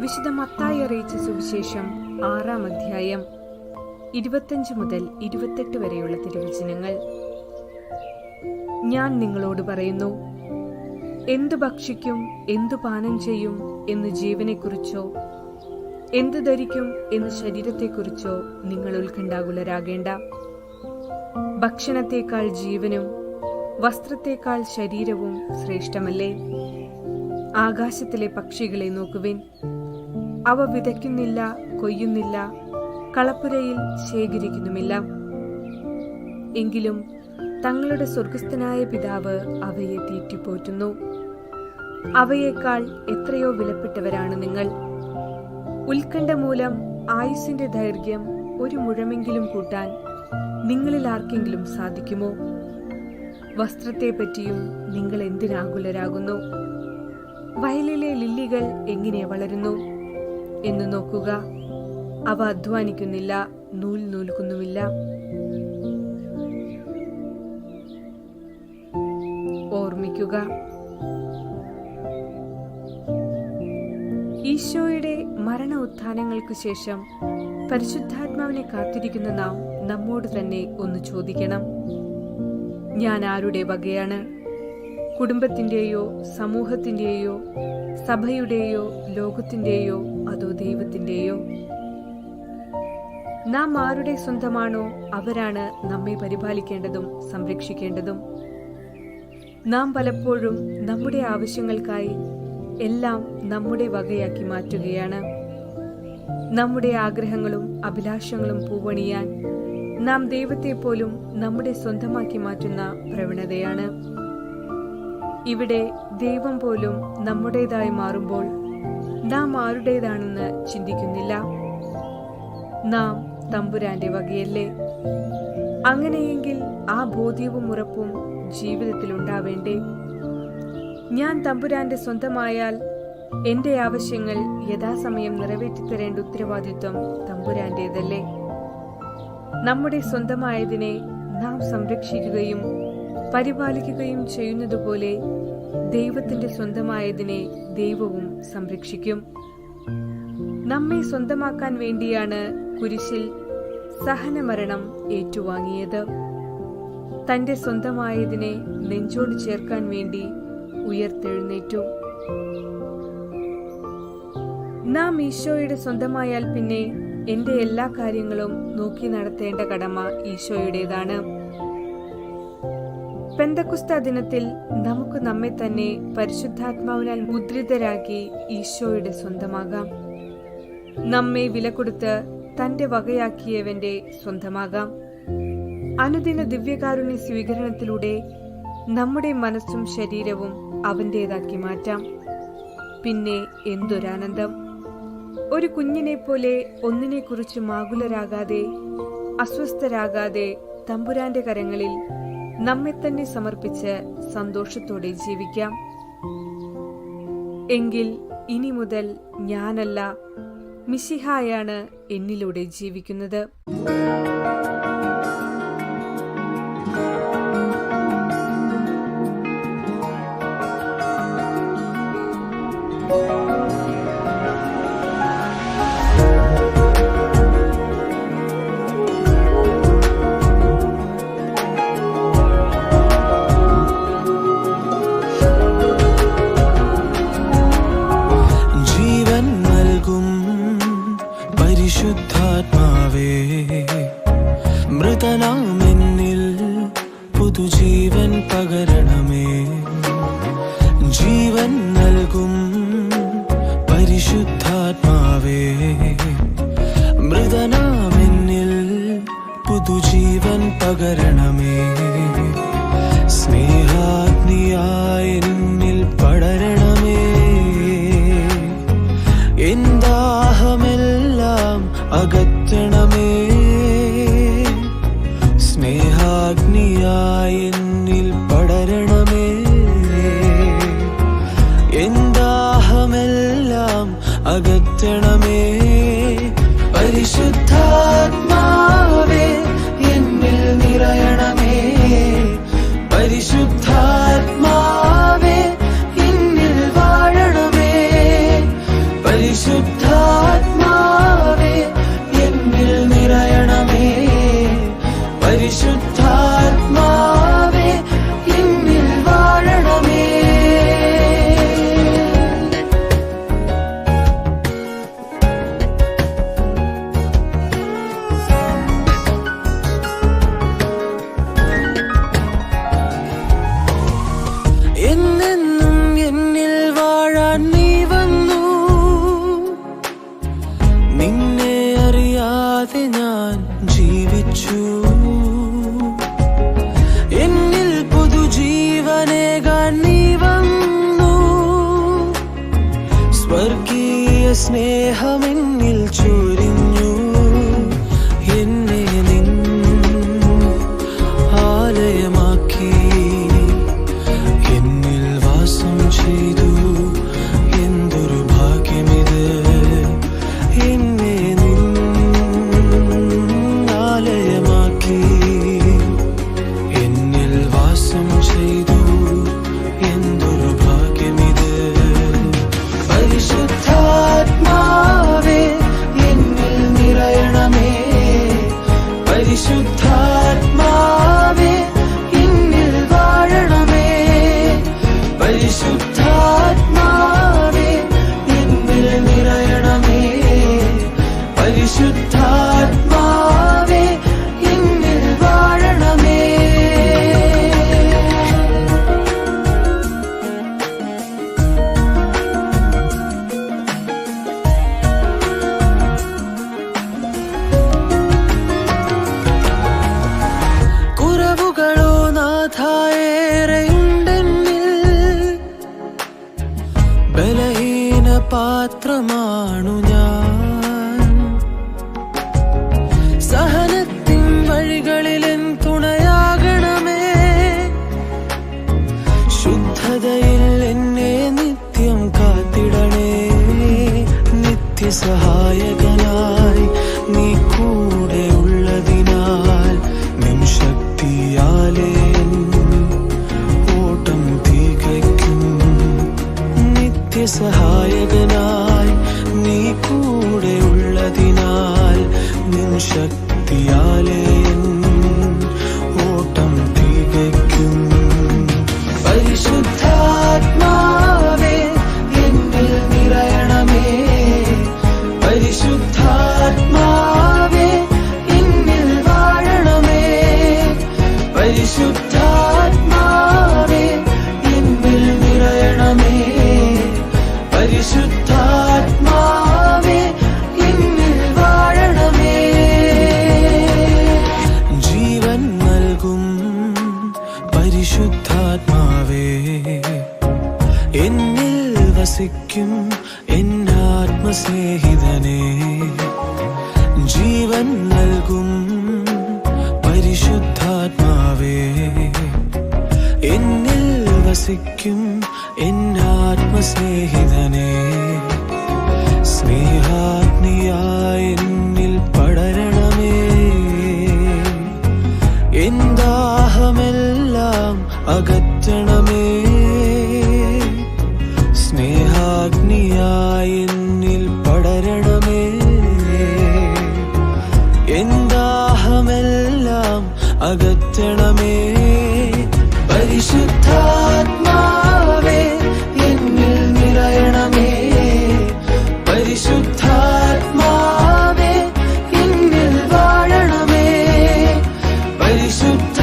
വിശുദ്ധ മത്തായി അറിയിച്ച സുവിശേഷം ആറാം അധ്യായം ഇരുപത്തഞ്ച് മുതൽ ഇരുപത്തെട്ട് വരെയുള്ള തിരുവചനങ്ങൾ. ഞാൻ നിങ്ങളോട് പറയുന്നു എന്തു ഭക്ഷിക്കും എന്തു പാനം ചെയ്യും എന്ന് ജീവനെക്കുറിച്ചോ എന്തു ധരിക്കും എന്ന് ശരീരത്തെക്കുറിച്ചോ നിങ്ങൾ ഉത്കണ്ഠാകുലരാകേണ്ട. ഭക്ഷണത്തേക്കാൾ ജീവനും വസ്ത്രത്തേക്കാൾ ശരീരവും ശ്രേഷ്ഠമല്ലേ? ആകാശത്തിലെ പക്ഷികളെ നോക്കുവിൻ. അവ വിതയ്ക്കുന്നില്ല കൊയ്യുന്നില്ല കളപ്പുരയിൽ ശേഖരിക്കുന്നുമില്ല. എങ്കിലും തങ്ങളുടെ സ്വർഗസ്ഥനായ പിതാവ് അവയെ തീറ്റിപ്പോറ്റുന്നു. അവയേക്കാൾ എത്രയോ വിലപ്പെട്ടവരാണ് നിങ്ങൾ. ഉത്കണ്ഠ മൂലം ആയുസിന്റെ ദൈർഘ്യം ഒരു മുഴമെങ്കിലും കൂട്ടാൻ നിങ്ങളിൽ ആർക്കെങ്കിലും സാധിക്കുമോ? വസ്ത്രത്തെ പറ്റിയും നിങ്ങൾ എന്തിനാകുലരാകുന്നു? വയലിലെ ലില്ലികൾ എങ്ങനെ വളരുന്നു? എന്ന് നോക്കുക. അവ അധ്വാനിക്കുന്നില്ല നൂൽ നൂൽക്കുന്നുമില്ല. ഓർമ്മിക്കുക. ഈശോയുടെ മരണ ഉത്ഥാനങ്ങൾക്ക് ശേഷം പരിശുദ്ധാത്മാവിനെ കാത്തിരിക്കുന്ന നാം നമ്മോട് തന്നെ ഒന്ന് ചോദിക്കണം. ഞാൻ ആരുടെ വകയാണ്? കുടുംബത്തിന്റെയോ സമൂഹത്തിന്റെയോ സഭയുടെയോ ലോകത്തിന്റെയോ അതോ ദൈവത്തിന്റെയോ നാം ആരുടെ സ്വന്തമാണോ അവരാണ് നമ്മെ പരിപാലിക്കേണ്ടതും സംരക്ഷിക്കേണ്ടതും. നാം പലപ്പോഴും നമ്മുടെ ആവശ്യങ്ങൾക്കായി എല്ലാം നമ്മുടെ വകയാക്കി മാറ്റുകയാണ്. നമ്മുടെ ആഗ്രഹങ്ങളും അഭിലാഷങ്ങളും പൂവണിയാൻ നാം ദൈവത്തെ പോലും നമ്മുടെ സ്വന്തമാക്കി മാറ്റുന്ന പ്രവണതയാണ്. ഇവിടെ ദൈവം പോലും നമ്മുടേതായി മാറുമ്പോൾ നാം ആരുടേതാണെന്ന് ചിന്തിക്കുന്നില്ല. നാം തമ്പുരാന്റെ വകയല്ലേ? അങ്ങനെയെങ്കിൽ ആ ബോധ്യവും ഉറപ്പും ജീവിതത്തിൽ ഉണ്ടാവേണ്ടേ? ഞാൻ തമ്പുരാന്റെ സ്വന്തമായാൽ എന്റെ ആവശ്യങ്ങൾ യഥാസമയം നിറവേറ്റിത്തരേണ്ട ഉത്തരവാദിത്വം തമ്പുരാന്റേതല്ലേ? നമ്മുടെ സ്വന്തമായതിനെ നാം സംരക്ഷിക്കുകയും പരിപാലിക്കുകയും ചെയ്യുന്നതുപോലെ ദൈവത്തിന്റെ സ്വന്തമായതിനെ ദൈവവും സംരക്ഷിക്കും. നമ്മെ സ്വന്തമാക്കാൻ വേണ്ടിയാണ് കുരിശിൽ സഹനമരണം ഏറ്റുവാങ്ങിയത്. തന്റെ സ്വന്തമായതിനെ നെഞ്ചോട് ചേർക്കാൻ വേണ്ടി ഉയർത്തെഴുന്നേറ്റു. നാം ഈശോയുടെ സ്വന്തമായാൽ പിന്നെ എന്റെ എല്ലാ കാര്യങ്ങളും നോക്കി നടത്തേണ്ട കടമ ഈശോയുടേതാണ്. പെന്തക്കുസ്ത ദിനത്തിൽ നമുക്ക് നമ്മെ തന്നെ പരിശുദ്ധാത്മാവിനാൽ മുദ്രിതരാക്കി ഈശോയുടെ സ്വന്തമാകാം. നമ്മെ വില കൊടുത്ത് തന്റെ വകയാക്കിയവന്റെ സ്വന്തമാകാം. അനുദിന ദിവ്യകാരുണ്യ സ്വീകരണത്തിലൂടെ നമ്മുടെ മനസ്സും ശരീരവും അവന്റേതാക്കി മാറ്റാം. പിന്നെ എന്തൊരാനന്ദം. ഒരു കുഞ്ഞിനെ പോലെ ഒന്നിനെക്കുറിച്ച് മാകുലരാകാതെ അസ്വസ്ഥരാകാതെ തമ്പുരാന്റെ കരങ്ങളിൽ നമ്മെ തന്നെ സമർപ്പിച്ച് സന്തോഷത്തോടെ ജീവിക്കാം. എങ്കിൽ ഇനി മുതൽ ഞാനല്ല മിശിഹായാണ് എന്നിലൂടെ ജീവിക്കുന്നത്. മൃതനാമെന്നിൽ പുതുജീവൻ പകരണമേ. ജീവൻ നൽകും പരിശുദ്ധാത്മാവേ. മൃതനാമെന്നിൽ പുതുജീവൻ പകരണമേ. പരിശുദ്ധാത്മാവേ എന്നിൽ നിറയണമേ പരിശുദ്ധാത്മാവേ എന്നിൽ വാഴണമേ പരിശുദ്ധ ജീവിച്ചു. എന്നിൽ പുതുജീവനേകാൻ നീ വന്നു. സ്വർഗീയ സ്നേഹമെന്നിൽ ചൂ വിളിക്കും എന്നാത്മസ്നേഹിതനെ ജീവൻ നൽകും പരിശുദ്ധാത്മാവേ. എന്നിൽ വസിക്കും എന്നാത്മസ്നേഹിതനെ സ്നേഹ എന്താഹമെല്ലാം അകറ്റണമേ. പരിശുദ്ധാത്മാവേ എന്നിൽ നിറയണമേ. പരിശുദ്ധാത്മാവേ എന്നിൽ വാഴണമേ. പരിശുദ്ധ